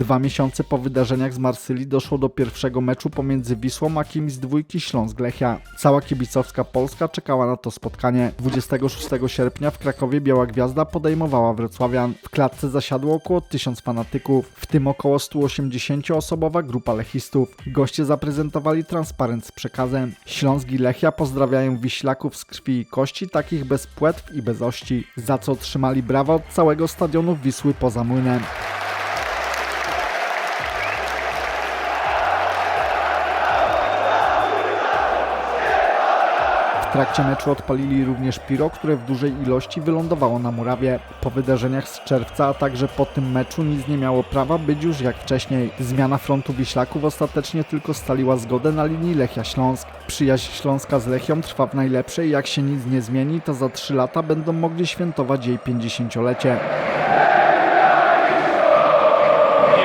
Dwa miesiące po wydarzeniach z Marsylii doszło do pierwszego meczu pomiędzy Wisłą a kimś z dwójki Śląsk-Lechia. Cała kibicowska Polska czekała na to spotkanie. 26 sierpnia w Krakowie Biała Gwiazda podejmowała Wrocławian. W klatce zasiadło około 1000 fanatyków, w tym około 180-osobowa grupa lechistów. Goście zaprezentowali transparent z przekazem. Śląsk i Lechia pozdrawiają wiślaków z krwi i kości, takich bez płetw i bez ości, za co otrzymali brawa od całego stadionu Wisły poza młynem. W trakcie meczu odpalili również piro, które w dużej ilości wylądowało na murawie. Po wydarzeniach z czerwca, a także po tym meczu nic nie miało prawa być już jak wcześniej. Zmiana frontu Wiślaków ostatecznie tylko staliła zgodę na linii Lechia Śląsk. Przyjaźń Śląska z Lechią trwa w najlepszej, jak się nic nie zmieni, to za 3 lata będą mogli świętować jej 50-lecie.